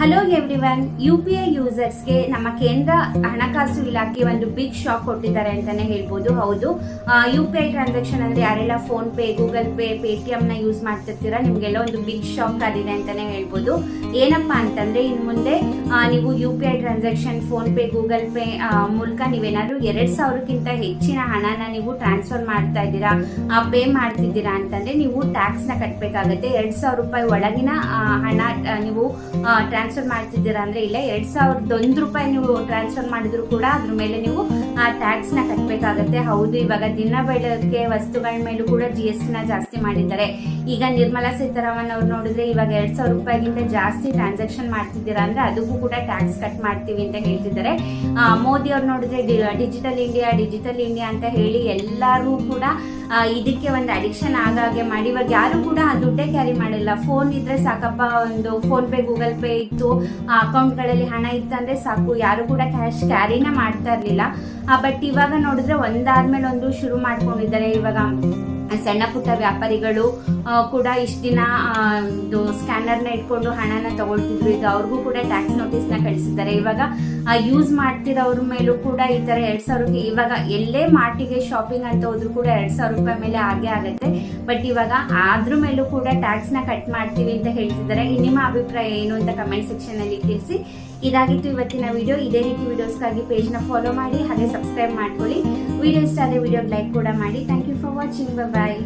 Hello everyone U P I ಯೂಸರ್ಸ್ಗೆ ನಮ್ಮ ಕೇಂದ್ರ ಹಣಕಾಸು ಇಲಾಖೆ ಒಂದು ಬಿಗ್ ಶಾಕ್ ಕೊಟ್ಟಿದ್ದಾರೆ ಅಂತಾನೆ ಹೇಳ್ಬೋದು. ಹೌದು. ಯು ಪಿ ಐ ಟ್ರಾನ್ಸಾಕ್ಷನ್ ಅಂದ್ರೆ ಯಾರೆಲ್ಲ PhonePe Google Pay Paytm ನ ಯೂಸ್ ಮಾಡ್ತಿರ್ತೀರಾ, ನಿಮ್ಗೆಲ್ಲ ಒಂದು ಬಿಗ್ ಶಾಕ್ ಆಗಿದೆ ಅಂತಾನೆ ಹೇಳ್ಬೋದು. ಏನಪ್ಪಾ ಅಂತಂದ್ರೆ, ಇನ್ ಮುಂದೆ ನೀವು U P I transaction PhonePe Google Pay ಮೂಲಕ ನೀವೇನಾದ್ರು ಎರಡ್ ಸಾವಿರಕ್ಕಿಂತ ಹೆಚ್ಚಿನ ಹಣನ ನೀವು ಟ್ರಾನ್ಸ್ಫರ್ ಮಾಡ್ತಾ ಇದ್ದೀರಾ ಪೇ ಮಾಡ್ತಿದ್ದೀರಾ ಅಂತಂದ್ರೆ ನೀವು ಟ್ಯಾಕ್ಸ್ನ ಕಟ್ಟಬೇಕಾಗತ್ತೆ ಎರಡ್ ಸಾವಿರ ರೂಪಾಯಿ ಒಳಗಿನ ಹಣ ನೀವು ನೀವು ಟ್ರಾನ್ಸ್ಫರ್ ಮಾಡ್ತಿದ್ದೀರಾ ಅಂದ್ರೆ ಇಲ್ಲ ಎರಡ್ ಸಾವಿರದ ಒಂದು ರೂಪಾಯಿ ನೀವು ಟ್ರಾನ್ಸ್ಫರ್ ಮಾಡಿದ್ರು ಕೂಡ ಅದ್ರ ಮೇಲೆ ನೀವು ಟ್ಯಾಕ್ಸ್ನ ಕಟ್ಟಬೇಕಾಗತ್ತೆ ಹೌದು ಇವಾಗ ದಿನ ಬೆಳಗ್ಗೆ ವಸ್ತುಗಳ ಮೇಲೂ ಕೂಡ ಜಿ ಎಸ್ ಟಿ ನ ಜಾಸ್ತಿ ಮಾಡಿದ್ದಾರೆ. ಈಗ ನಿರ್ಮಲಾ ಸೀತಾರಾಮನ್ ಅವ್ರು ನೋಡಿದ್ರೆ ಇವಾಗ ಎರಡ್ ಸಾವಿರ ರೂಪಾಯಿಗಿಂತ ಜಾಸ್ತಿ ಟ್ರಾನ್ಸಾಕ್ಷನ್ ಮಾಡ್ತಿದ್ದೀರಾ ಅಂದ್ರೆ ಅದಕ್ಕೂ ಕೂಡ ಟ್ಯಾಕ್ಸ್ ಕಟ್ ಮಾಡ್ತೀವಿ ಅಂತ ಹೇಳ್ತಿದ್ದಾರೆ. ಆ, ಮೋದಿ ಅವ್ರು ನೋಡಿದ್ರೆ ಡಿಜಿಟಲ್ ಇಂಡಿಯಾ ಡಿಜಿಟಲ್ ಇಂಡಿಯಾ ಅಂತ ಹೇಳಿ ಎಲ್ಲರೂ ಕೂಡ ಆ, ಇದಕ್ಕೆ ಒಂದು ಅಡಿಕ್ಷನ್ ಆಗಾಗೆ ಮಾಡಿ, ಇವಾಗ ಯಾರು ಕೂಡ ಆ ದುಡ್ಡೇ ಕ್ಯಾರಿ ಮಾಡಿಲ್ಲ. ಫೋನ್ ಇದ್ರೆ ಸಾಕಪ್ಪ, ಒಂದು ಫೋನ್ ಪೇ ಗೂಗಲ್ ಪೇ ಇತ್ತು. ಅಕೌಂಟ್ಗಳಲ್ಲಿ ಹಣ ಇತ್ತಂದ್ರೆ ಸಾಕು. ಯಾರು ಕೂಡ ಕ್ಯಾಶ್ ಕ್ಯಾರಿನ ಮಾಡ್ತಾ ಇರ್ಲಿಲ್ಲ. ಬಟ್ ಇವಾಗ ನೋಡಿದ್ರೆ ಒಂದಾದ್ಮೇಲೆ ಒಂದು ಶುರು ಮಾಡ್ಕೊಂಡಿದ್ದಾರೆ. ಇವಾಗ ಸಣ್ಣ ಪುಟ್ಟ ವ್ಯಾಪಾರಿಗಳು ಕೂಡ ಇಷ್ಟು ದಿನ ಸ್ಕ್ಯಾನರ್ನ ಇಟ್ಕೊಂಡು ಹಣನ ತಗೊಳ್ತಿದ್ರು. ಈಗ ಅವ್ರಿಗೂ ಕೂಡ ಟ್ಯಾಕ್ಸ್ ನೋಟಿಸ್ನ ಕಳಿಸಿದ್ದಾರೆ. ಇವಾಗ ಯೂಸ್ ಮಾಡ್ತಿರೋರ ಮೇಲೂ ಕೂಡ ಈ ತರ ಎರಡ್ ಸಾವಿರಕ್ಕೆ ಇವಾಗ ಎಲ್ಲೇ ಮಾರ್ಟಿಗೆ ಶಾಪಿಂಗ್ ಅಂತ ಹೋದ್ರು ಕೂಡ ಎರಡ್ ಸಾವಿರ ರೂಪಾಯಿ ಮೇಲೆ ಆಗೇ ಆಗುತ್ತೆ. ಬಟ್ ಇವಾಗ ಅದ್ರ ಮೇಲೂ ಕೂಡ ಟ್ಯಾಕ್ಸ್ನ ಕಟ್ ಮಾಡ್ತೀವಿ ಅಂತ ಹೇಳ್ತಿದ್ದಾರೆ. ನಿಮ್ಮ ಅಭಿಪ್ರಾಯ ಏನು ಅಂತ ಕಮೆಂಟ್ ಸೆಕ್ಷನ್ ಅಲ್ಲಿ ತಿಳಿಸಿ. ಇದಾಗಿತ್ತು ಇವತ್ತಿನ ವಿಡಿಯೋ ಇದೇ ರೀತಿ ವಿಡಿಯೋಸ್ಗಾಗಿ ನ ಫಾಲೋ ಮಾಡಿ, ಹಾಗೆ ಸಬ್ಸ್ಕ್ರೈಬ್ ಮಾಡ್ಕೊಳ್ಳಿ. ವಿಡಿಯೋ ಇಷ್ಟ ಆದ್ರೆ ವಿಡಿಯೋ ಲೈಕ್ ಕೂಡ ಮಾಡಿ. Thank you for watching bye